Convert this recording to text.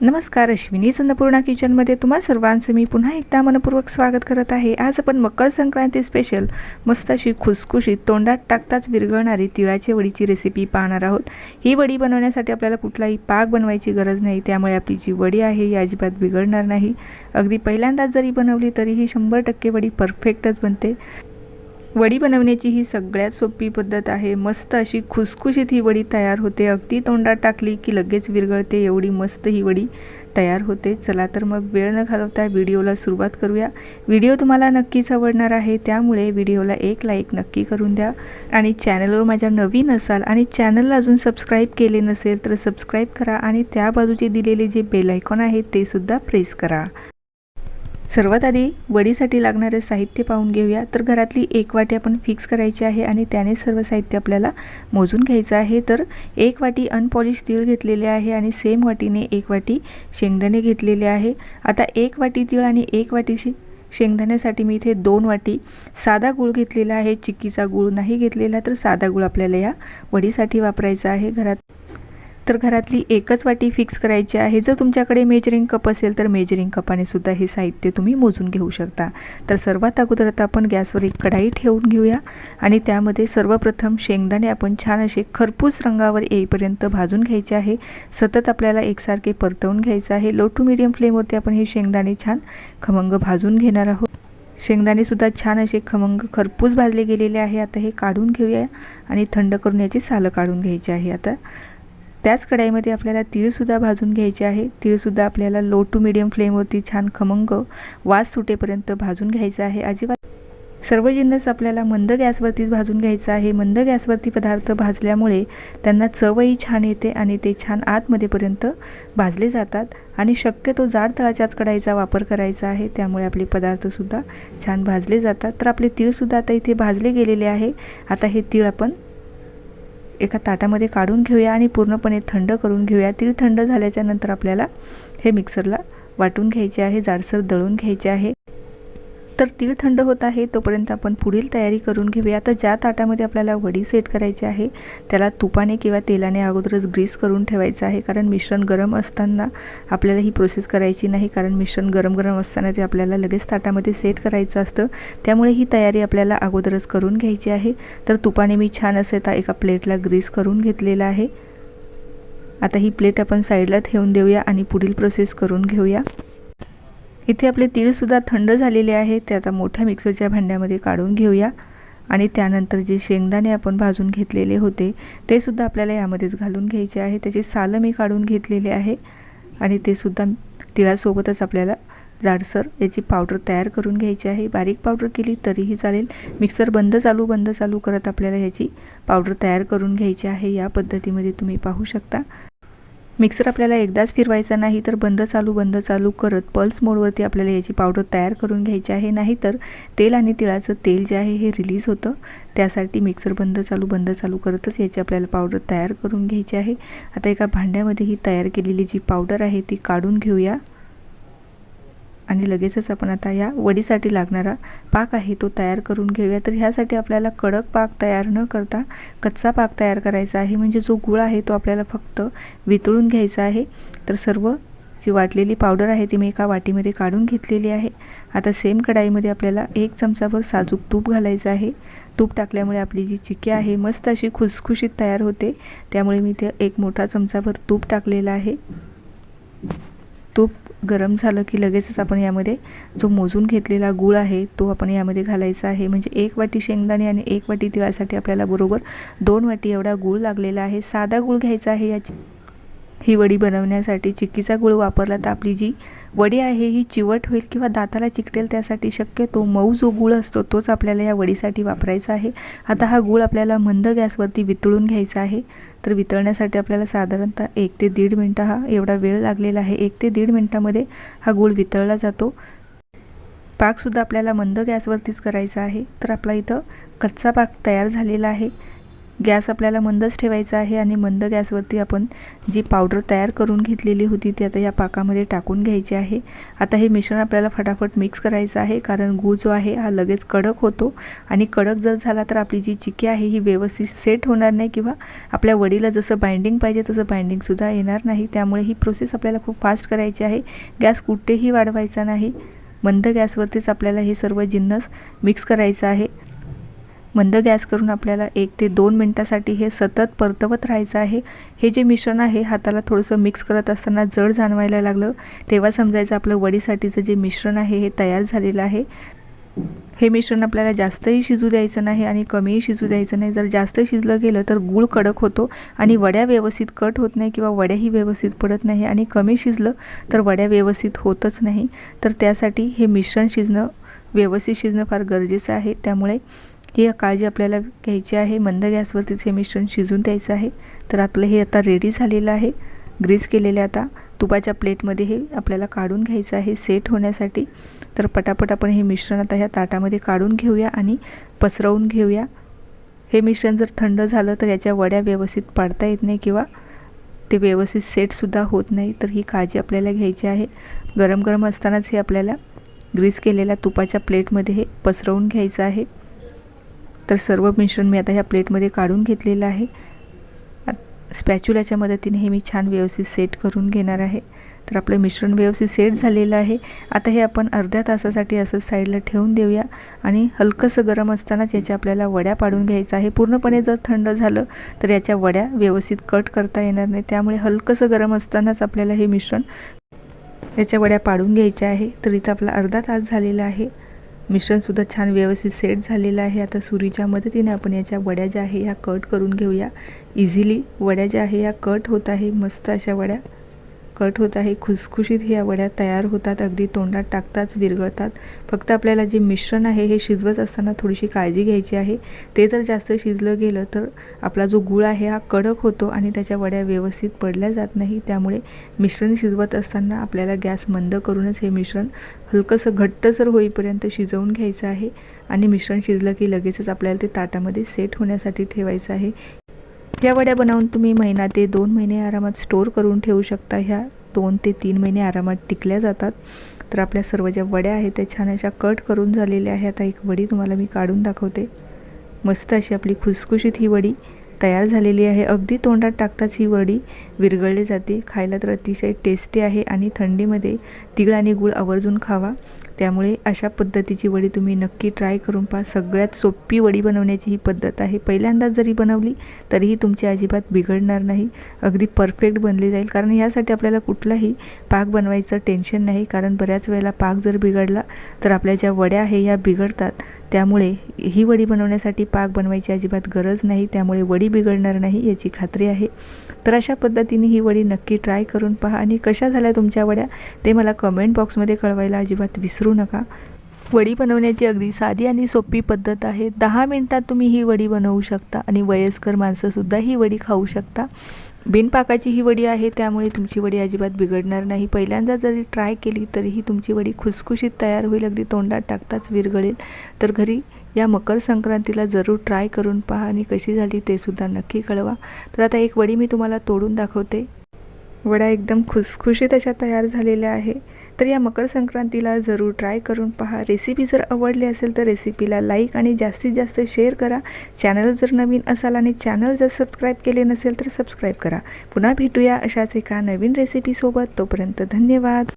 नमस्कार अश्विनी चंद्रपूर्णा किचनमध्ये तुम्हा सर्वांचं मी पुन्हा एकदा मनपूर्वक स्वागत करत आहे. आज आपण मकर संक्रांती स्पेशल मस्त अशी खुसखुशीत तोंडात टाकताच विरघळणारी तिळाची वडीची रेसिपी पाहणार आहोत. ही वडी बनवण्यासाठी आपल्याला कुठलाही पाक बनवायची गरज नाही. त्यामुळे आपली जी वडी आहे ही अजिबात बिघडणार नाही. अगदी पहिल्यांदाच जरी बनवली तरीही शंभर टक्के वडी परफेक्टच बनते. वडी बनवण्याची ही सगळ्यात सोपी पद्धत आहे. मस्त अशी खुसखुशीत ही वडी तयार होते. अगदी तोंडात टाकली की लगेच विरघळते. एवढी मस्त ही वडी तयार होते. चला तर मग वेळ न घालवता व्हिडिओला सुरुवात करूया. व्हिडिओ तुम्हाला नक्कीच आवडणार आहे. त्यामुळे व्हिडिओला एक लाईक नक्की करून द्या. आणि चॅनलवर माझ्या नवीन असाल आणि चॅनलला अजून सबस्क्राईब केले नसेल तर सबस्क्राईब करा. आणि त्या बाजूचे दिलेले जे बेल आयकॉन आहे ते सुद्धा प्रेस करा. सर्वात आधी वडीसाठी लागणारे साहित्य पाहून घेऊया. तर घरातली एक वाटी आपण फिक्स करायची आहे आणि त्याने सर्व साहित्य आपल्याला मोजून घ्यायचं आहे. तर एक वाटी अनपॉलिश तीळ घेतलेले आहे आणि सेम वाटीने एक वाटी शेंगदाणे घेतलेले आहे. आता एक वाटी तीळ आणि एक वाटी शेंगदाण्यासाठी मी इथे दोन वाटी साधा गूळ घेतलेला आहे. चिक्कीचा गूळ नाही घेतलेला तर साधा गूळ आपल्याला या वडीसाठी वापरायचा आहे. घरात तर घरातली एकच वाटी फिक्स करायची आहे. जर तुमच्याकडे मेजरिंग कप असेल तर मेजरिंग कपाने सुद्धा हे साहित्य तुम्ही मोजून घेऊ शकता. तर सर्वात अगोदर आता आपण गॅसवर एक कढाई ठेवून घेऊया आणि त्यामध्ये सर्वप्रथम शेंगदाणे आपण छान असे खरपूस रंगावर येईपर्यंत भाजून घ्यायचे आहे. सतत आपल्याला एकसारखे परतवून घ्यायचं आहे. लो टू मिडियम फ्लेमवरती आपण हे शेंगदाणे छान खमंग भाजून घेणार आहोत. शेंगदाणेसुद्धा छान असे खमंग खरपूस भाजले गेलेले आहे. आता हे काढून घेऊया आणि थंड करून याची सालं काढून घ्यायची आहे आता. त्याच कढाईमध्ये आपल्याला तीळसुद्धा भाजून घ्यायचे आहे. तीळसुद्धा आपल्याला लो टू मिडियम फ्लेमवरती छान खमंग वास सुटेपर्यंत भाजून घ्यायचं आहे. अजिबात सर्व जिन्नस आपल्याला मंद गॅसवरतीच भाजून घ्यायचं आहे. मंद गॅसवरती पदार्थ भाजल्यामुळे त्यांना चवही छान येते आणि ते छान आतमध्येपर्यंत भाजले जातात आणि शक्यतो जाड तळाच्याच कढाईचा वापर करायचा आहे. त्यामुळे आपले पदार्थसुद्धा छान भाजले जातात. तर आपले तीळसुद्धा आता इथे भाजले गेलेले आहे. आता हे तीळ आपण एका ताटामध्ये काढून घेऊया आणि पूर्णपणे थंड करून घेऊया. तीळ थंड झाल्याच्यानंतर आपल्याला हे मिक्सरला वाटून घ्यायचे आहे जाडसर दळून घ्यायचे आहे. तर तीळ थंड होत आहे तोपर्यंत आपण पुढील तयारी करून घेऊया. आता ज्या ताटामध्ये आपल्याला वडी सेट करायची आहे त्याला तुपाने किंवा तेलाने अगोदरच ग्रीस करून ठेवायचं आहे कारण मिश्रण गरम असताना आपल्याला ही प्रोसेस करायची नाही कारण मिश्रण गरम गरम असताना ते आपल्याला लगेच ताटामध्ये सेट करायचं असतं. त्यामुळे ही तयारी आपल्याला अगोदरच करून घ्यायची आहे. तर तुपाने मी छान असे आता एका प्लेटला ग्रीस करून घेतलेला आहे. आता ही प्लेट आपण साईडला ठेवून देऊया आणि पुढील प्रोसेस करून घेऊया. इथे आपले तीळसुद्धा थंड झालेले आहेत ते आता मोठ्या मिक्सरच्या भांड्यामध्ये काढून घेऊया. आणि त्यानंतर जे शेंगदाणे आपण भाजून घेतलेले होते ते सुद्धा आपल्याला यामध्येच घालून घ्यायचे आहे. त्याचे सालं मी काढून घेतलेले आहे आणि ते सुद्धा तिळासोबतच आपल्याला जाडसर याची पावडर तयार करून घ्यायची आहे. बारीक पावडर केली तरीही चालेल. मिक्सर बंद चालू बंद चालू करत आपल्याला याची पावडर तयार करून घ्यायची आहे. या पद्धतीमध्ये तुम्ही पाहू शकता. मिक्सर आपल्याला एकदाच फिरवायचा नाही तर बंद चालू बंद चालू करत पल्स मोडवरती आपल्याला याची पावडर तयार करून घ्यायची आहे. नाहीतर तेल आणि तिळाचं तेल जे आहे हे रिलीज होतं. त्यासाठी मिक्सर बंद चालू बंद चालू करतच याची आपल्याला पावडर तयार करून घ्यायची आहे. आता एका भांड्यामध्ये ही तयार केलेली जी पावडर आहे ती काढून घेऊया. आणि लगेचच आपण आता या वडीसाठी लागणारा पाक आहे तो तयार करून घेऊया. तर ह्यासाठी आपल्याला कडक पाक तयार न करता कच्चा पाक तयार करायचा आहे. म्हणजे जो गुळ आहे तो आपल्याला फक्त वितळून घ्यायचा आहे. तर सर्व जी वाटलेली पावडर आहे ती मी एका वाटीमध्ये काढून घेतलेली आहे. आता सेम कढाईमध्ये आपल्याला एक चमचाभर साजूक तूप घालायचं आहे. तूप टाकल्यामुळे आपली जी चिकी आहे मस्त अशी खुसखुशीत तयार होते. त्यामुळे मी ते एक मोठा चमचाभर तूप टाकलेला आहे. तूप गरम झालं की लगेचच आपण यामध्ये जो मोजून घेतलेला गूळ आहे तो आपण यामध्ये घालायचा आहे. म्हणजे एक वाटी शेंगदाणे आणि एक वाटी तिळासाठी आपल्याला बरोबर दोन वाटी एवढा गूळ लागलेला आहे. साधा गूळ घ्यायचा आहे याची ही वडी बनवण्यासाठी चिक्कीचा गुळ वापरला तर आपली जी वडी आहे ही चिवट होईल किंवा दाताला चिकटेल त्यासाठी शक्यतो मऊ जो गूळ असतो तोच आपल्याला या वडीसाठी वापरायचा आहे. आता हा गूळ आपल्याला मंद गॅसवरती वितळून घ्यायचा आहे. तर वितळण्यासाठी आपल्याला साधारणतः एक ते दीड मिनटं हा एवढा वेळ लागलेला आहे. एक ते दीड मिनटामध्ये हा गूळ वितळला जातो. पाकसुद्धा आपल्याला मंद गॅसवरतीच करायचा आहे. तर आपला इथं कच्चा पाक तयार झालेला आहे. गॅस आपल्याला मंदच ठेवायचा आहे आणि मंद गॅसवरती आपण जी पावडर तयार करून घेतलेली होती ती आता या पाकामध्ये टाकून घ्यायची आहे. आता हे मिश्रण आपल्याला फटाफट मिक्स करायचं आहे कारण गूळ जो आहे हा लगेच कडक होतो आणि कडक जर झाला तर आपली जी चिकी आहे ही व्यवस्थित सेट होणार नाही किंवा आपल्या वडीला जसं बाइंडिंग पाहिजे तसं बाइंडिंगसुद्धा येणार नाही. त्यामुळे ही प्रोसेस आपल्याला खूप फास्ट करायची आहे. गॅस कुठेही वाढवायचा नाही. मंद गॅसवरतीच आपल्याला हे सर्व जिन्नस मिक्स करायचं आहे. मंद गॅस करून आपल्याला एक ते दोन मिनटासाठी हे सतत परतवत राहायचं आहे. हे जे मिश्रण आहे हाताला थोडंसं मिक्स करत असताना जड जाणवायला लागलं. तेव्हा समजायचं आपलं वडीसाठीचं जे मिश्रण आहे हे तयार झालेलं आहे. हे मिश्रण आपल्याला जास्तही शिजू द्यायचं नाही आणि कमीही शिजू द्यायचं नाही. जर जास्त शिजलं गेलं तर गूळ कडक होतो आणि वड्या व्यवस्थित कट होत नाही किंवा वड्याही व्यवस्थित पडत नाही आणि कमी शिजलं तर वड्या व्यवस्थित होतच नाही. तर त्यासाठी हे मिश्रण शिजणं व्यवस्थित शिजणं फार गरजेचं आहे. त्यामुळे ही काळजी आपल्याला घ्यायची आहे. मंद गॅसवरतीच हे मिश्रण शिजून द्यायचं आहे तर आपलं हे आता रेडी झालेलं आहे. ग्रीस केलेले आता. तुपाच्या प्लेटमध्ये हे आपल्याला काढून घ्यायचं आहे सेट होण्यासाठी. तर पटापट आपण हे मिश्रण आता ह्या ताटामध्ये काढून घेऊया आणि पसरवून घेऊया. हे मिश्रण जर थंड झालं तर याच्या वड्या व्यवस्थित पाडता येत नाही किंवा ते व्यवस्थित सेटसुद्धा होत नाही. तर ही काळजी आपल्याला घ्यायची आहे. गरम गरम असतानाच हे आपल्याला ग्रीस केलेल्या तुपाच्या प्लेटमध्ये हे पसरवून घ्यायचं आहे. तर सर्व मिश्रण मी आता ह्या प्लेटमध्ये काढून घेतलेलं आहे. स्पॅच्युलाच्या मदतीने हे मी छान व्यवस्थित सेट करून घेणार आहे. तर आपलं मिश्रण व्यवस्थित सेट झालेलं आहे. आता हे आपण अर्ध्या तासासाठी असं साईडला ठेवून देऊया आणि हलकंसं गरम असतानाच याच्या आपल्याला वड्या पाडून घ्यायचं आहे. पूर्णपणे जर थंड झालं तर याच्या वड्या व्यवस्थित कट करता येणार नाही. त्यामुळे हलकंसं गरम असतानाच आपल्याला हे मिश्रण याच्या वड्या पाडून घ्यायच्या आहे. तर इथं आपला अर्धा तास झालेला आहे. मिश्रणसुद्धा छान व्यवस्थित सेट झालेलं आहे. आता सुरीच्या मदतीने आपण याच्या वड्या ज्या आहे ह्या कट करून घेऊया. इझिली वड्या ज्या आहे ह्या कट होत आहे. मस्त अशा वड्या. कट होत आहे. खुसखुशीत ह्या वड्या तयार होतात. अगदी तोंडात टाकताच विरघळतात. फक्त आपल्याला जे मिश्रण आहे हे शिजवत असताना थोडीशी काळजी घ्यायची आहे. ते जर जास्त शिजलं गेलं तर आपला जो गुळ आहे हा कडक होतो आणि त्याच्या वड्या व्यवस्थित पडल्या जात नाही. त्यामुळे मिश्रण शिजवत असताना आपल्याला गॅस मंद करूनच हे मिश्रण हलकंसं घट्टसर होईपर्यंत शिजवून घ्यायचं आहे. आणि मिश्रण शिजलं की लगेचच आपल्याला ते ताटामध्ये सेट होण्यासाठी ठेवायचं आहे. ह्या वड्या बनवून तुम्ही महिना ते दोन महिने आरामात स्टोर करून ठेवू शकता. ह्या दोन ते तीन महिने आरामात टिकल्या जातात. तर आपल्या सर्व ज्या वड्या आहेत त्या छान अशा कट करून झालेल्या आहेत. आता एक वडी तुम्हाला मी काढून दाखवते. मस्त अशी आपली खुसखुशीत ही वडी तयार झालेली आहे. अगदी तोंडात टाकताच ही वडी विरघळली जाते. खायला तर अतिशय टेस्टी आहे आणि थंडीमध्ये तिळ आणि गूळ आवर्जून खावा. त्यामुळे अशा पद्धतीची वडी तुम्ही नक्की ट्राय करून पहा. सगळ्यात सोपी वडी बनवण्याची ही पद्धत आहे. पहिल्यांदाच जरी बनवली तरीही तुमची अजिबात बिघडणार नाही. अगदी परफेक्ट बनली जाईल. कारण ह्यासाठी आपल्याला कुठलाही पाक बनवायचं टेन्शन नाही. कारण बऱ्याच वेळेला पाक जर बिघडला तर आपल्या ज्या वड्या आहे या बिघडतात. त्यामुळे ही वडी बनवण्यासाठी पाक बनवायची अजिबात गरज नाही त्यामुळे वडी बिघडणार नाही याची खात्री आहे. तर अशा पद्धतीने ही वडी नक्की ट्राय करून पहा आणि कशा झाल्या तुमच्या वड्या ते मला कमेंट बॉक्समध्ये कळवायला अजिबात विसरू नका. वडी बनवण्याची अगदी साधी आणि सोपी पद्धत आहे. दहा मिनटात तुम्ही ही वडी बनवू शकता आणि वयस्कर माणसंसुद्धा ही वडी खाऊ शकता. बिनपाकाची ही वडी आहे त्यामुळे तुमची वडी अजिबात बिघडणार नाही. पहिल्यांदा जरी ट्राय केली तरीही तुमची वडी खुसखुशीत तयार होईल अगदी तोंडात टाकताच विरघळेल. तर घरी या मकर संक्रांतीला जरूर ट्राय करून पहा आणि कशी झाली ते सुद्धा नक्की कळवा. तर आता एक वडी मी तुम्हाला तोडून दाखवते. वड्या एकदम खुसखुशीत अशा तयार झालेल्या आहे. तर या मकर संक्रांतीला जरूर ट्राय करून पहा. रेसिपी जर आवडली असेल तर रेसिपीला लाईक आणि जास्तीत जास्त शेअर करा. चॅनल जर नवीन असाल आणि चॅनल जर सबस्क्राईब केले नसेल तर सबस्क्राईब करा. पुन्हा भेटूया अशाच एका नवीन रेसिपीसोबत तोपर्यंत धन्यवाद.